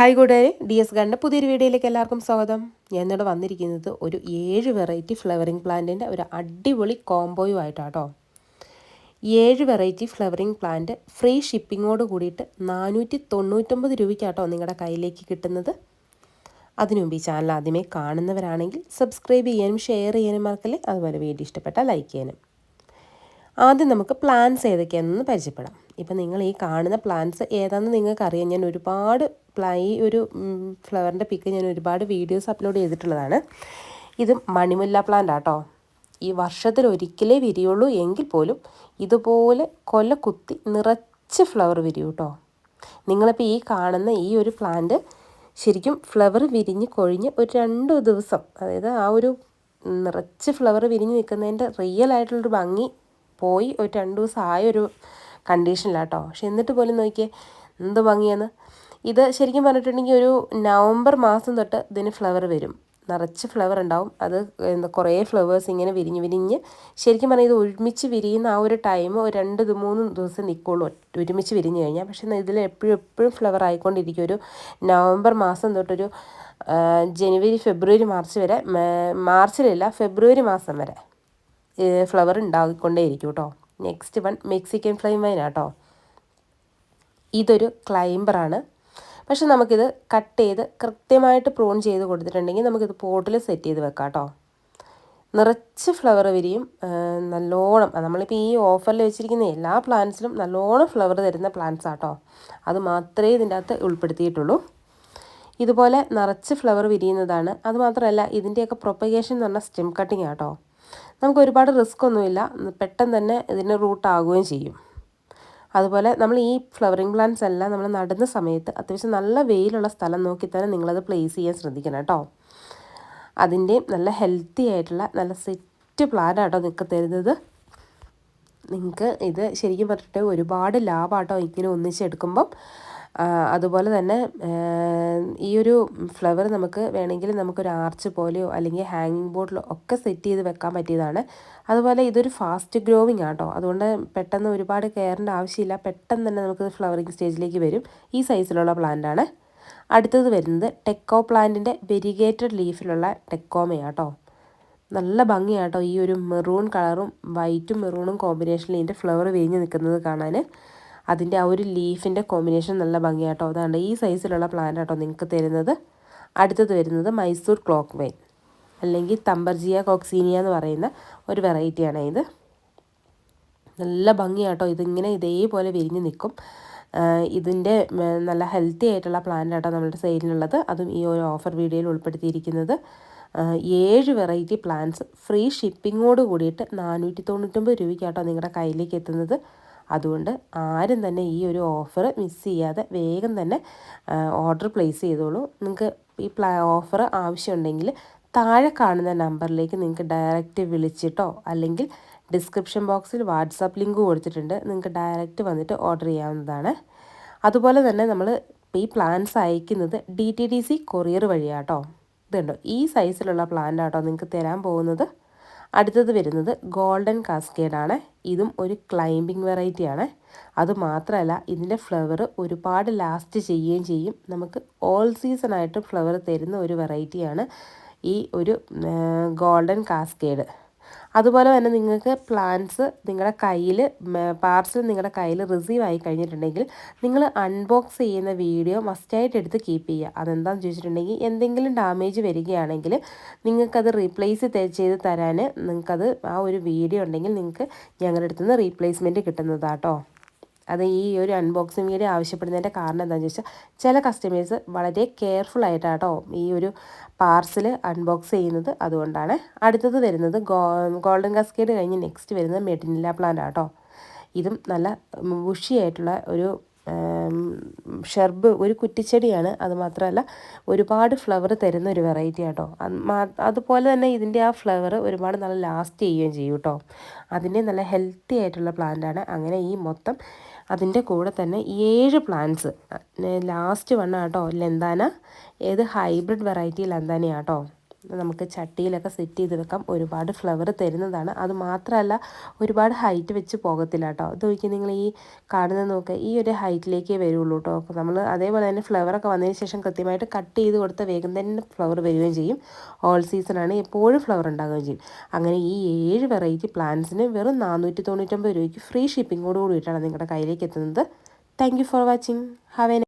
Hi കൂട്ടുകാരെ D S ഗാർഡിന്റെ പുതിയൊരു വീഡിയോയിലേക്ക് എല്ലാവർക്കും സ്വാഗതം. ഞാൻ ഇന്നിവിടെ വന്നിരിക്കുന്നത് ഒരു ഏഴ് വെറൈറ്റി ഫ്ലവറിംഗ് പ്ലാന്റിന്റെ ഒരു അടിപൊളി കോംബോയുമായിട്ടാട്ടോ. ഏഴ് വെറൈറ്റി ഫ്ലവറിംഗ് പ്ലാന്റ് ഫ്രീ ഷിപ്പിങ്ങോട് കൂടിയിട്ട് നാനൂറ്റി തൊണ്ണൂറ്റൊമ്പത് രൂപയ്ക്കാട്ടോ നിങ്ങളുടെ കയ്യിലേക്ക് കിട്ടുന്നത്. അതിനുമുമ്പ് ഈ ചാനൽ ആദ്യമേ കാണുന്നവരാണെങ്കിൽ സബ്സ്ക്രൈബ് ചെയ്യാനും ഷെയർ ചെയ്യാനും മറക്കല്ലേ അതുപോലെ വീഡിയോ ഇഷ്ടപ്പെട്ടാൽ ലൈക്ക് ചെയ്യാനും. ആദ്യം നമുക്ക് പ്ലാൻസ് ഏതൊക്കെയാണെന്ന് പരിചയപ്പെടാം. ഇപ്പം നിങ്ങൾ ഈ കാണുന്ന പ്ലാൻസ് ഏതാണെന്ന് നിങ്ങൾക്ക് അറിയാം ഞാൻ ഒരുപാട് ഈ ഒരു ഫ്ലവറിന്റെ പിക്ക് ഞാൻ ഒരുപാട് വീഡിയോസ് അപ്ലോഡ് ചെയ്തിട്ടുള്ളതാണ്. ഇത് മണിമുല്ല പ്ലാന്റ് ആട്ടോ. ഈ വർഷത്തിൽ ഒരിക്കലേ വിരിയുള്ളൂ എങ്കിൽ പോലും ഇതുപോലെ കൊല കുത്തി നിറച്ച് ഫ്ലവർ വിരിയും കേട്ടോ നിങ്ങളിപ്പോൾ ഈ കാണുന്ന ഈ ഒരു പ്ലാന്റ് ശരിക്കും ഫ്ലവർ വിരിഞ്ഞ് കൊഴിഞ്ഞ് ഒരു രണ്ട് ദിവസം അതായത് ആ ഒരു നിറച്ച് ഫ്ലവർ വിരിഞ്ഞ് നിൽക്കുന്നതിന്റെ റിയൽ ആയിട്ടുള്ളൊരു ഭംഗി പോയി ഒരു രണ്ട് ദിവസം ആയൊരു കണ്ടീഷനിലാട്ടോ പക്ഷെ എന്നിട്ട് പോലും നോക്കിയേ എന്ത് ഭംഗിയാണ് ഇത് ശരിക്കും പറഞ്ഞിട്ടുണ്ടെങ്കിൽ ഒരു നവംബർ മാസം തൊട്ട് ഇതിന് ഫ്ലവർ വരും. നിറച്ച് ഫ്ലവർ ഉണ്ടാവും. അത് എന്താ കുറേ ഫ്ലവേഴ്സ് ഇങ്ങനെ വിരിഞ്ഞ് വിരിഞ്ഞ് ശരിക്കും പറഞ്ഞാൽ ഇത് ഒരുമിച്ച് വിരിയുന്ന ആ ഒരു ടൈം ഒരു രണ്ട് മൂന്ന് ദിവസം നിൽക്കുള്ളൂ ഒരുമിച്ച് വിരിഞ്ഞ് കഴിഞ്ഞാൽ. പക്ഷേ ഇതിൽ എപ്പോഴും എപ്പോഴും ഫ്ലവർ ആയിക്കൊണ്ടിരിക്കും. ഒരു നവംബർ മാസം തൊട്ടൊരു ജനുവരി ഫെബ്രുവരി മാർച്ച് വരെ മാർച്ചിലല്ല ഫെബ്രുവരി മാസം വരെ ഫ്ലവർ ഉണ്ടാക്കിക്കൊണ്ടേയിരിക്കും കേട്ടോ next one Mexican flame vine ആട്ടോ. ഇതൊരു ക്ലൈംബറാണ് പക്ഷെ നമുക്കിത് കട്ട് ചെയ്ത് കൃത്യമായിട്ട് പ്രൂൺ ചെയ്ത് കൊടുത്തിട്ടുണ്ടെങ്കിൽ നമുക്കിത് പോട്ടിൽ സെറ്റ് ചെയ്ത് വെക്കാം കേട്ടോ നിറച്ച് ഫ്ലവർ വിരിയും നല്ലോണം നമ്മളിപ്പോൾ ഈ ഓഫറിൽ വെച്ചിരിക്കുന്ന എല്ലാ പ്ലാന്റ്സിലും നല്ലോണം ഫ്ലവർ തരുന്ന പ്ലാന്റ്സ് ആട്ടോ. അത് മാത്രമേ ഇതിന്റെ അകത്ത് ഉൾപ്പെടുത്തിയിട്ടുള്ളൂ. ഇതുപോലെ നിറച്ച് ഫ്ലവർ വിരിയുന്നതാണ്. അതുമാത്രമല്ല ഇതിന്റെയൊക്കെ പ്രൊപ്പഗേഷൻ എന്ന് പറഞ്ഞാൽ സ്റ്റെം കട്ടിങ് ആട്ടോ. നമുക്ക് ഒരുപാട് റിസ്ക് ഒന്നുമില്ല. പെട്ടെന്ന് തന്നെ ഇതിന് റൂട്ടാകുകയും ചെയ്യും. അതുപോലെ നമ്മൾ ഈ ഫ്ലവറിങ് പ്ലാന്റ്സ് എല്ലാം നമ്മൾ നടുന്ന സമയത്ത് അത്യാവശ്യം നല്ല വെയിലുള്ള സ്ഥലം നോക്കി തന്നെ നിങ്ങളത് പ്ലേസ് ചെയ്യാൻ ശ്രദ്ധിക്കണം കേട്ടോ. അതിന്റെയും നല്ല ഹെൽത്തി ആയിട്ടുള്ള നല്ല സെറ്റ് പ്ലാന്റാട്ടോ നിങ്ങൾക്ക് തരുന്നത്. നിങ്ങൾക്ക് ഇത് ശരിക്കും പറഞ്ഞിട്ട് ഒരുപാട് ലാഭമാട്ടോ ഇങ്ങനെ ഒന്നിച്ചെടുക്കുമ്പം അതുപോലെ തന്നെ ഈ ഒരു ഫ്ലവർ നമുക്ക് വേണമെങ്കിൽ നമുക്കൊരു ആർച്ച് പോലെയോ അല്ലെങ്കിൽ ഹാങ്ങിങ് ബോർഡിലോ ഒക്കെ സെറ്റ് ചെയ്ത് വെക്കാൻ പറ്റിയതാണ്. അതുപോലെ ഇതൊരു ഫാസ്റ്റ് ഗ്രോവിങ് ആട്ടോ. അതുകൊണ്ട് പെട്ടെന്ന് ഒരുപാട് കെയറിന്റെ ആവശ്യമില്ല. പെട്ടെന്ന് തന്നെ നമുക്ക് ഫ്ലവറിങ് സ്റ്റേജിലേക്ക് വരും. ഈ സൈസിലുള്ള പ്ലാന്റാണ് അടുത്തത് വരുന്നത് ടെക്കോ പ്ലാന്റിന്റെ വെരിഗേറ്റഡ് ലീഫിലുള്ള ടെക്കോമയാട്ടോ. നല്ല ഭംഗിയാട്ടോ ഈ ഒരു മെറൂൺ കളറും വൈറ്റും മെറൂണും കോമ്പിനേഷനിൽ ഇതിന്റെ ഫ്ലവർ വിരിഞ്ഞ് നിൽക്കുന്നത് കാണാൻ. അതിന്റെ ആ ഒരു ലീഫിന്റെ കോമ്പിനേഷൻ നല്ല ഭംഗിയാട്ടോ. അതാണ് ഈ സൈസിലുള്ള പ്ലാന്റ് ആട്ടോ നിങ്ങൾക്ക് തരുന്നത്. അടുത്തത് വരുന്നത് മൈസൂർ ക്ലോക്ക് വൈൻ അല്ലെങ്കിൽ തമ്പർജിയ കോക്സീനിയ എന്ന് പറയുന്ന ഒരു വെറൈറ്റിയാണ് ഇത്. നല്ല ഭംഗിയാട്ടോ. ഇതിങ്ങനെ ഇതേപോലെ വിരിഞ്ഞ് നിൽക്കും. ഇതിന്റെ നല്ല ഹെൽത്തി ആയിട്ടുള്ള പ്ലാന്റ് ആട്ടോ നമ്മുടെ സൈഡിലുള്ളത്. അതും ഈ ഒരു ഓഫർ വീഡിയോയിൽ ഉൾപ്പെടുത്തിയിരിക്കുന്നത്. ഏഴ് വെറൈറ്റി പ്ലാന്റ്സ് ഫ്രീ ഷിപ്പിങ്ങോട് കൂടിയിട്ട് നാനൂറ്റി തൊണ്ണൂറ്റൊമ്പത് രൂപയ്ക്കാട്ടോ നിങ്ങളുടെ കയ്യിലേക്ക് എത്തുന്നത്. അതുകൊണ്ട് ആരും തന്നെ ഈ ഒരു ഓഫർ മിസ് ചെയ്യാതെ വേഗം തന്നെ ഓർഡർ പ്ലേസ് ചെയ്തോളൂ. നിങ്ങൾക്ക് ഈ പ്ലാ ഓഫർ ആവശ്യമുണ്ടെങ്കിൽ താഴെ കാണുന്ന നമ്പറിലേക്ക് നിങ്ങൾക്ക് ഡയറക്റ്റ് വിളിച്ചിട്ടോ അല്ലെങ്കിൽ ഡിസ്ക്രിപ്ഷൻ ബോക്സിൽ വാട്സാപ്പ് ലിങ്ക് കൊടുത്തിട്ടുണ്ട്. നിങ്ങൾക്ക് ഡയറക്റ്റ് വന്നിട്ട് ഓർഡർ ചെയ്യാവുന്നതാണ്. അതുപോലെ തന്നെ നമ്മൾ ഈ പ്ലാൻസ് അയക്കുന്നത് D T D C courier വഴിയാട്ടോ. ഇതുണ്ടോ? ഈ സൈസിലുള്ള പ്ലാന്റാട്ടോ നിങ്ങൾക്ക് തരാൻ പോകുന്നത്. അടുത്തത് വരുന്നത് ഗോൾഡൻ കാസ്കേഡാണ്. ഇതും ഒരു ക്ലൈംബിംഗ് വെറൈറ്റിയാണ്. അതുമാത്രമല്ല ഇതിന്റെ ഫ്ലവർ ഒരുപാട് ലാസ്റ്റ് ചെയ്യുകയും ചെയ്യും. നമുക്ക് ഓൾ സീസണായിട്ട് ഫ്ലവർ തരുന്ന ഒരു വെറൈറ്റിയാണ് ഈ ഒരു ഗോൾഡൻ കാസ്കേഡ്. അതുപോലെ തന്നെ നിങ്ങൾക്ക് പ്ലാന്റ്സ് നിങ്ങളുടെ കയ്യിൽ പാർസൽ നിങ്ങളുടെ കയ്യിൽ റിസീവ് ആയി കഴിഞ്ഞിട്ടുണ്ടെങ്കിൽ നിങ്ങൾ അൺബോക്സ് ചെയ്യുന്ന വീഡിയോ മസ്റ്റായിട്ട് എടുത്ത് കീപ്പ് ചെയ്യുക. അതെന്താണെന്ന് ചോദിച്ചിട്ടുണ്ടെങ്കിൽ എന്തെങ്കിലും ഡാമേജ് വരികയാണെങ്കിൽ നിങ്ങൾക്കത് റീപ്ലേസ് ചെയ്ത് തരാൻ നിങ്ങൾക്കത് ആ ഒരു വീഡിയോ ഉണ്ടെങ്കിൽ നിങ്ങൾക്ക് ഞങ്ങളുടെ അടുത്തുനിന്ന് റീപ്ലേസ്മെന്റ് കിട്ടുന്നതാട്ടോ. അത് ഈ ഒരു അൺബോക്സിംഗ് വീഡിയോ ആവശ്യപ്പെടുന്നതിന്റെ കാരണം എന്താണെന്ന് ചോദിച്ചാൽ ചില കസ്റ്റമേഴ്സ് വളരെ കെയർഫുൾ ആയിട്ടാട്ടോ ഈ ഒരു പാർസൽ അൺബോക്സ് ചെയ്യുന്നത്. അതുകൊണ്ടാണ് അടുത്തത് വരുന്നത് ഗോൾഡൻ കാസ്കേഡ് കഴിഞ്ഞ് നെക്സ്റ്റ് വരുന്നത് മെഡിനില പ്ലാന്റ് ആട്ടോ. ഇതും നല്ല ബുഷിയായിട്ടുള്ള ഒരു ഷെർബ് ഒരു കുറ്റിച്ചെടിയാണ്. അത് മാത്രമല്ല ഒരുപാട് ഫ്ലവർ തരുന്ന ഒരു വെറൈറ്റി ആട്ടോ. അതുപോലെ തന്നെ ഇതിന്റെ ആ ഫ്ലവർ ഒരുപാട് നല്ല ലാസ്റ്റ് ചെയ്യുകയും ചെയ്യും കേട്ടോ. അതിന്റെ നല്ല ഹെൽത്തി ആയിട്ടുള്ള പ്ലാന്റാണ് അങ്ങനെ ഈ മൊത്തം അതിന്റെ കൂടെ തന്നെ ഏഴ് പ്ലാന്റ്സ് ലാസ്റ്റ് വണ്ണാട്ടോ ലെന്താന. ഏത് ഹൈബ്രിഡ് വെറൈറ്റി ലെന്താനയാണ് കേട്ടോ നമുക്ക് ചട്ടിയിലൊക്കെ സെറ്റ് ചെയ്ത് വെക്കാം. ഒരുപാട് ഫ്ലവർ തരുന്നതാണ്. അത് മാത്രമല്ല ഒരുപാട് ഹൈറ്റ് വെച്ച് പോകത്തില്ല കേട്ടോ. അത് നോക്കി നിങ്ങൾ ഈ കാണുന്നത് നോക്കുക ഈ ഒരു ഹൈറ്റിലേക്കേ വരുള്ളൂ കേട്ടോ. അപ്പോൾ നമ്മൾ അതേപോലെ തന്നെ ഫ്ലവറൊക്കെ വന്നതിന് ശേഷം കൃത്യമായിട്ട് കട്ട് ചെയ്ത് കൊടുത്ത വേഗം തന്നെ ഫ്ലവർ വരികയും ചെയ്യും. ഓൾ സീസണാണ് എപ്പോഴും ഫ്ലവർ ഉണ്ടാകുകയും ചെയ്യും. അങ്ങനെ ഈ ഏഴ് വെറൈറ്റി പ്ലാന്റ്സിന് വെറും നാനൂറ്റി തൊണ്ണൂറ്റൊമ്പത് രൂപയ്ക്ക് ഫ്രീ ഷിപ്പിങ്ങോട് കൂടിയിട്ടാണ് നിങ്ങളുടെ കയ്യിലേക്ക് എത്തുന്നത്. Thank for watching have a